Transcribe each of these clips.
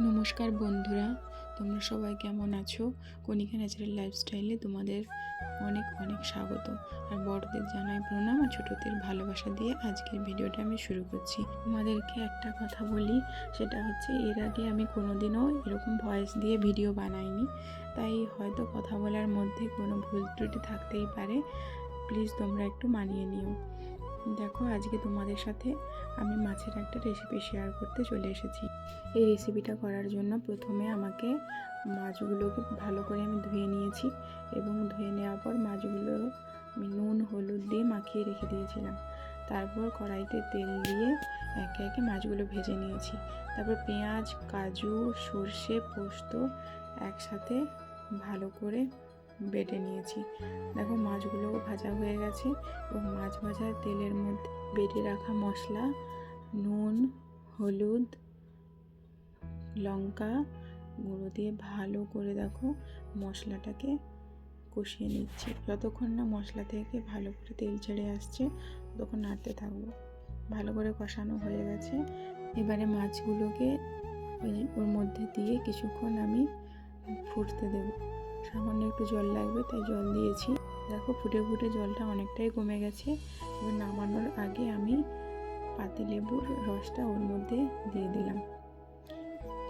নমস্কার বন্ধুরা, তোমরা সবাই কেমন আছো? কণিকা ন্যাচারাল লাইফস্টাইলে তোমাদের অনেক অনেক স্বাগত। আর বড়দের জানাই প্রণাম আর ছোটদের ভালোবাসা দিয়ে আজকের ভিডিওটা আমি শুরু করছি। তোমাদেরকে একটা কথা বলি, সেটা হচ্ছে এর আগে আমি কোনোদিনও এরকম ভয়েস দিয়ে ভিডিও বানাইনি, তাই হয়তো কথা বলার মধ্যে কোনো ভুল ত্রুটি থাকতেই পারে। প্লিজ তোমরা একটু মানিয়ে নিও। দেখো, আজকে তোমাদের সাথে আমি মাছের একটা রেসিপি শেয়ার করতে চলে এসেছি। এই রেসিপিটা করার জন্য প্রথমে আমাকে মাছগুলোকে ভালো করে আমি ধুয়ে নিয়েছি এবং ধুয়ে নেওয়ার পর মাছগুলো আমি নুন, হলুদ দিয়ে মাখিয়ে রেখে দিয়েছিলাম। তারপর কড়াইতে তেল দিয়ে একে একে মাছগুলো ভেজে নিয়েছি। তারপর পেঁয়াজ, কাজু, সর্ষে, পোস্ত একসাথে ভালো করে বেটে নিয়েছি। দেখো মাছগুলো ভাজা হয়ে গেছে। এবং মাছ ভাজার তেলের মধ্যে বেটে রাখা মশলা, নুন, হলুদ, লঙ্কা গুঁড়ো দিয়ে ভালো করে দেখো মশলাটাকে কষিয়ে নিচ্ছি। যতক্ষণ না মশলা থেকে ভালো করে তেল ছেড়ে আসছে, ততক্ষণ নাড়তে থাকব। ভালো করে কষানো হয়ে গেছে। এবারে মাছগুলোকে ওই ওর মধ্যে দিয়ে কিছুক্ষণ আমি ফুটতে দেবো। সামান্য একটু জল লাগবে, তাই জল দিয়েছি। দেখো ফুটে ফুটে জলটা অনেকটাই কমে গেছে। এবার নামানোর আগে আমি পাতি লেবুর রসটা ওর মধ্যে দিয়ে দিলাম।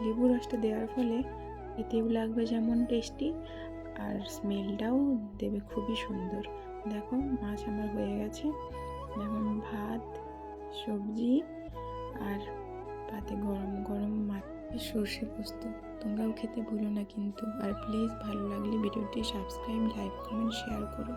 লেবু রসটা দেওয়ার ফলে এতেও লাগবে যেমন টেস্টি, আর স্মেলটাও দেবে খুবই সুন্দর। দেখো মাছ আমার হয়ে গেছে। যেমন ভাত, সবজি, আর পাতে গরম গরম মাছ। সর্ষে পোস্ত। তোমরাও খেতে ভুলো না কিন্তু। আর প্লিজ ভালো লাগলে ভিডিওটি সাবস্ক্রাইব লাইক কমেন্ট শেয়ার করো।